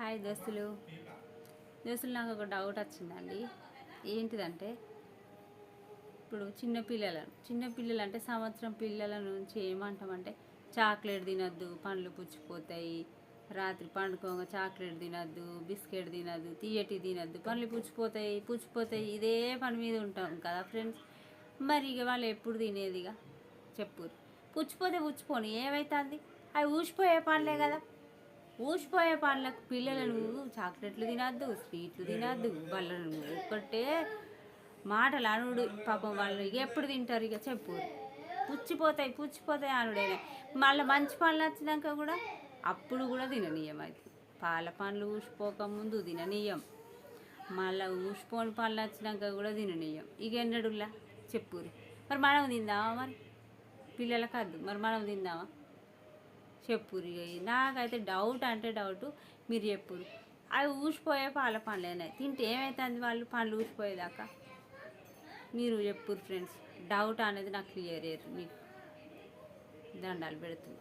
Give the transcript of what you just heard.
Hi దోస్తులు. దోస్తులు నాకు ఒక డౌట్ వచ్చిందండి. ఏంటిదంటే ఇప్పుడు చిన్నపిల్లలను చిన్నపిల్లలు అంటే సంవత్సరం పిల్లల నుంచి ఏమంటామంటే చాక్లెట్ తినద్దు పండ్లు పుచ్చిపోతాయి. రాత్రి పండుకోగా చాక్లెట్ తినద్దు బిస్కెట్ తినద్దు తీయటి తినద్దు పండ్లు పుచ్చిపోతాయి పుచ్చిపోతాయి. ఇదే పని మీద ఉంటాం కదా ఫ్రెండ్స్. మరి ఇక వాళ్ళు ఎప్పుడు తినేదిగా? చెప్పు పుచ్చిపోతే పుచ్చిపోని. ఏమవుతుంది అవి ఊసిపోయే పండ్లే కదా. ఊసిపోయే పండ్లకు పిల్లలను చాక్లెట్లు తినద్దు స్వీట్లు తినద్దు వాళ్ళను ఒక్కటే మాటలు అనుడు పాపం వాళ్ళు ఇక ఎప్పుడు తింటారు ఇక చెప్పు. పుచ్చిపోతాయి పుచ్చిపోతాయి అనుడే మళ్ళీ మంచి పనులు వచ్చినాక కూడా అప్పుడు కూడా తిననీయం అది పాల పండ్లు ఊసిపోక ముందు తిననీయం. మళ్ళీ ఊసిపోని పనులు వచ్చినాక కూడా తిననీయం. ఇక ఎన్నడులా చెప్పురు. మరి మనం తిందామా మరి? పిల్లలకు అద్దు మరి మనం తిందామా? చెప్పురు నాకైతే డౌట్ అంటే డౌట్ మీరు చెప్పురు అవి ఊసిపోయే పాల పండ్లేనే. తింటే ఏమవుతుంది వాళ్ళు? పండ్లు ఊసిపోయేదాకా. మీరు చెప్పురు ఫ్రెండ్స్ డౌట్ అనేది నాకు క్లియర్ అయ్యారు మీకు దండాలు పెడుతుంది